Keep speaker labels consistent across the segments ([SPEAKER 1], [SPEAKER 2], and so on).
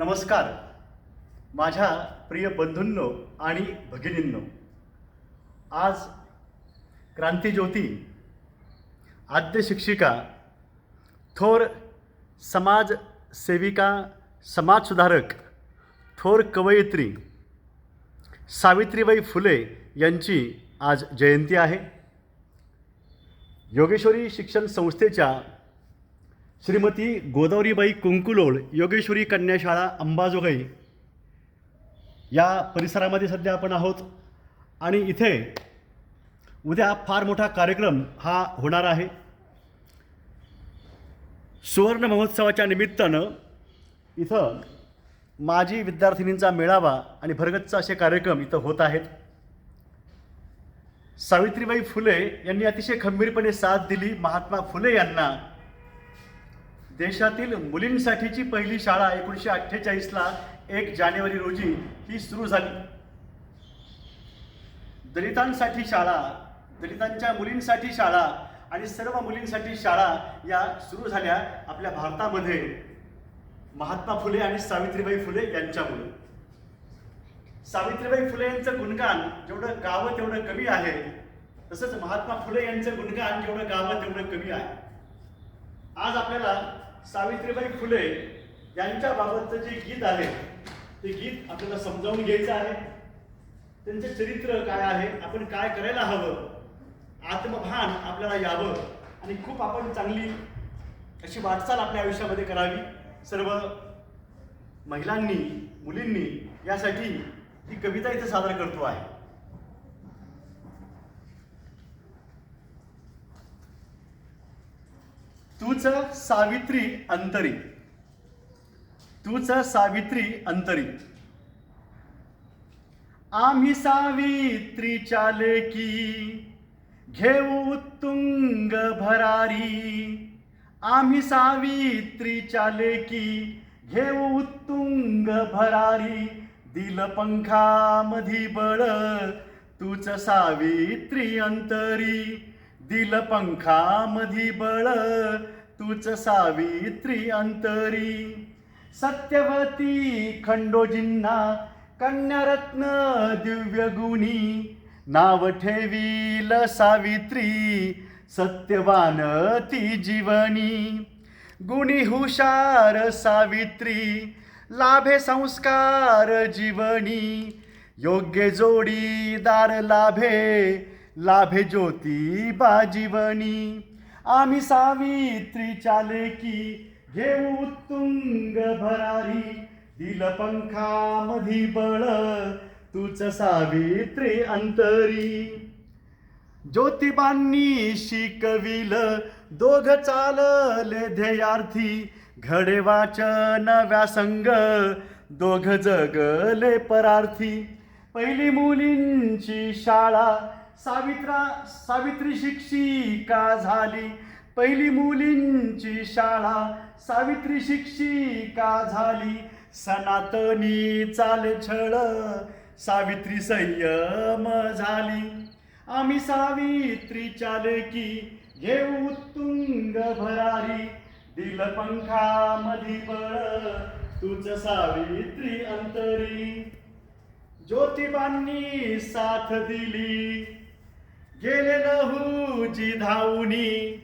[SPEAKER 1] नमस्कार. माझ्या प्रिय बंधूंनो आणि भगिनींनो आज क्रांतीज्योती आद्य शिक्षिका थोर समाजसेविका समाजसुधारक थोर कवयित्री सावित्रीबाई फुले यांची आज जयंती आहे. योगेश्वरी शिक्षण संस्थेच्या श्रीमती गोदावरीबाई कुंकुलोळ योगेश्वरी कन्याशाळा अंबाजोगाई. या परिसरामध्ये सध्या आपण आहोत आणि इथे उद्या फार मोठा कार्यक्रम हा होणार आहे. सुवर्ण महोत्सवाच्या निमित्तानं इथं माजी विद्यार्थिनींचा मेळावा आणि भरगच्च असे कार्यक्रम इथं होत आहेत. सावित्रीबाई फुले यांनी अतिशय खंबीरपणे साथ दिली. महात्मा फुले यांना देशातील मुलींसाठीची पहिली शाळा एकोणीसशे अठ्ठेचाळीसला एक जानेवारी रोजी ही सुरू झाली. दलितांसाठी शाळा दलितांच्या मुलींसाठी शाळा आणि सर्व मुलींसाठी शाळा या सुरू झाल्या आपल्या भारतामध्ये. महात्मा फुले आणि सावित्रीबाई फुले यांच्यामुळे. सावित्रीबाई फुले यांचं गुणगान जेवढं गावं तेवढं कमी आहे तसंच महात्मा फुले यांचं गुणगान जेवढं गावं तेवढं कमी आहे. आज आपल्याला सावित्रीबाई फुले यांच्या बाबतचं जे गीत आहे ते गीत आपल्याला समजावून घ्यायचं आहे. त्यांचे चरित्र काय आहे? आपण काय करायला हवं? आत्मभान आपल्याला यावं आणि खूप आपण चांगली अशी वाटचाल आपल्या आयुष्यामध्ये करावी. सर्व महिलांनी मुलींनी यासाठी ही कविता इथे सादर करतो आहे. तूच सावित्री अंतरी. तूच सावित्री अंतरी. आम्ही सावित्री चालकी घेऊ उत्तुंग भरारी. आम्ही सावित्री चालकी घेऊ उत्तुंग भरारी. दिल पंखा मधी बळ तूच सावित्री अंतरी. दिल पंखा मधी बळ तूच सावित्री अंतरी. सत्यवती खंडोजींना कन्यारत्न दिव्य गुणी. नाव ठेवील सावित्री सत्यवान ती जीवनी. गुणी हुशार सावित्री लाभे संस्कार जीवनी. योग्य जोडीदार लाभे लाभे ज्योती बाजीवनी आम्ही सावित्रीच्या लेकी घेऊ उत्तुंग भरारी. दिल पंखामधी बळ तूच सावित्री अंतरी. ज्योतिबांनी शिकविल दोघ चालले ध्येयार्थी. घडे वाचन व्यासंग दोघ जगले परार्थी. पहिली मुलींची शाळा सावित्रा सावित्री शिक्षिका झाली. पहिली मुलींची शाळा सावित्री शिक्षिका झाली. सनातनी चाल छळ सावित्री संयम झाली. आम्ही सावित्री चालकी घेऊ तुंग भरारी. दिल पंखामधी बळ तुझ सावित्री अंतरी. ज्योतिबांनी साथ दिली. गेले लहूजी धावनी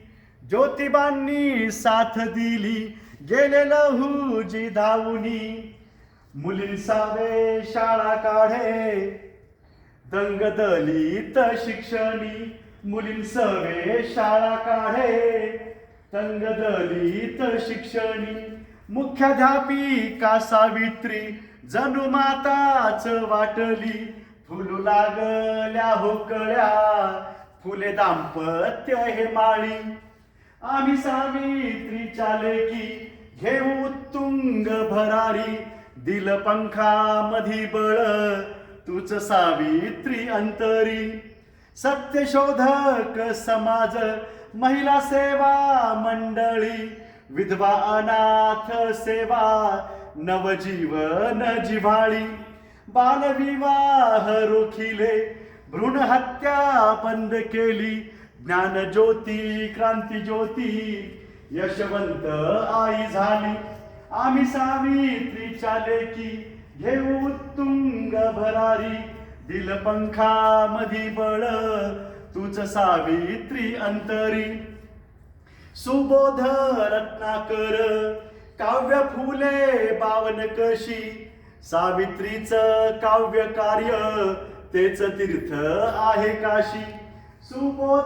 [SPEAKER 1] ज्योतिबांनी साथ दिली. गेले लहूजी धावनी मुलींसावे शाळा काढे. दंगदलित शिक्षणी. शिक्षणी मुलींसवे शाळा काढे. दंगदलित शिक्षणी. मुख्याध्यापिका सावित्री. जणू माताच वाटली. फुलू लागल्या होकळ्या फुले दाम्पत्य हे माळी. आम्ही सावित्री लेकी घेऊ तुंग भरारी. दिल पंखामधी बळ तूच सावित्री अंतरी. सत्यशोधक समाज महिला सेवा मंडळी. विधवा अनाथ सेवा नवजीवन जिव्हाळी. बालविवाह रोखिले भ्रूण हत्या बंद केली ज्ञानज्योती क्रांती ज्योती यशवंत आई झाली. आम्ही सावित्री चाले की घेऊ तुंग भरारी दिल पंखा मधी बळ तुझ सावित्री अंतरी. सुबोध रत्नाकर काव्य फुले बावन कशी सावित्रीच काव्य कार्य तेच तीर्थ आहे काशी. सुबोध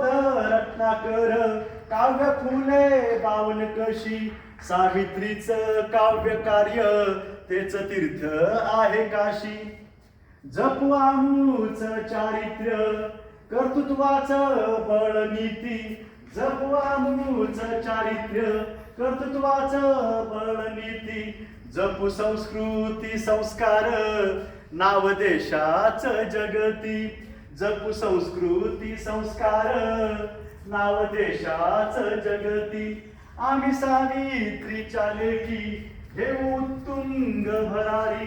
[SPEAKER 1] रत्नाकर काव्य फुले बावन कशी. सावित्रीच काव्य कार्य तेच तीर्थ आहे काशी. जपू आमूच चारित्र्य कर्तृत्वाच बळ नीती. जपवा मूळच चारित्र्य कर्तृत्वाच बळनीती जपू संस्कृती संस्कार नाव देशाच जगती. जपू संस्कृती संस्कार नाव देशाच जगती. आम्ही सावित्री लेखी हे उत्तुंग भरारी.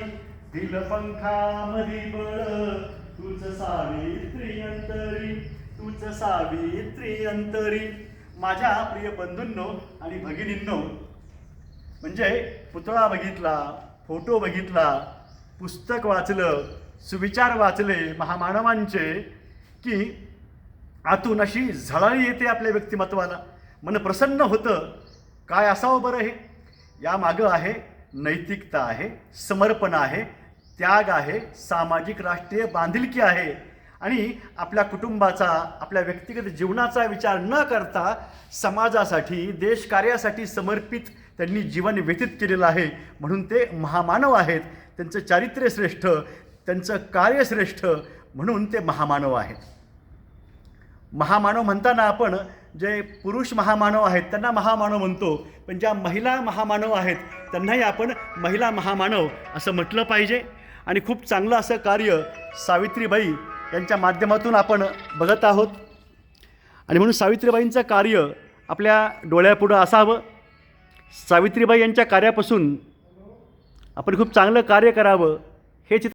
[SPEAKER 1] दिल पंखामधी बळ तुझ सावित्री अंतरी. तुझ सावित्री अंतरी. माझ्या प्रिय बंधूंनो आणि भगिनींनो म्हणजे पुतळा बघितला फोटो बघितला पुस्तक वाचलं सुविचार वाचले महामानवांचे की आतून अशी झळाळी येते आपल्या व्यक्तिमत्वाला. मन प्रसन्न होतं. काय असावं बरं हे? या मागं आहे नैतिकता आहे समर्पण आहे त्याग आहे सामाजिक राष्ट्रीय बांधिलकी आहे. आणि आपल्या कुटुंबाचा आपल्या व्यक्तिगत जीवनाचा विचार न करता समाजासाठी देशकार्यासाठी समर्पित त्यांनी जीवन व्यतीत केलेलं आहे. म्हणून ते महामानव आहेत. त्यांचं चारित्र्य श्रेष्ठ त्यांचं कार्य श्रेष्ठ म्हणून ते महामानव आहेत. महामानव म्हणताना आपण जे पुरुष महामानव आहेत त्यांना महामानव म्हणतो. पण ज्या महिला महामानव आहेत त्यांनाही आपण महिला महामानव असं म्हटलं पाहिजे. आणि खूप चांगलं असं कार्य सावित्रीबाई यांच्या माध्यमातून आपण बघत आहोत. आणि म्हणून सावित्रीबाईंचं कार्य आपल्या डोळ्यापुढं असावं. सावित्रीबाई यांच्या कार्यापासून आपण खूप चांगलं कार्य करावं हे चित्र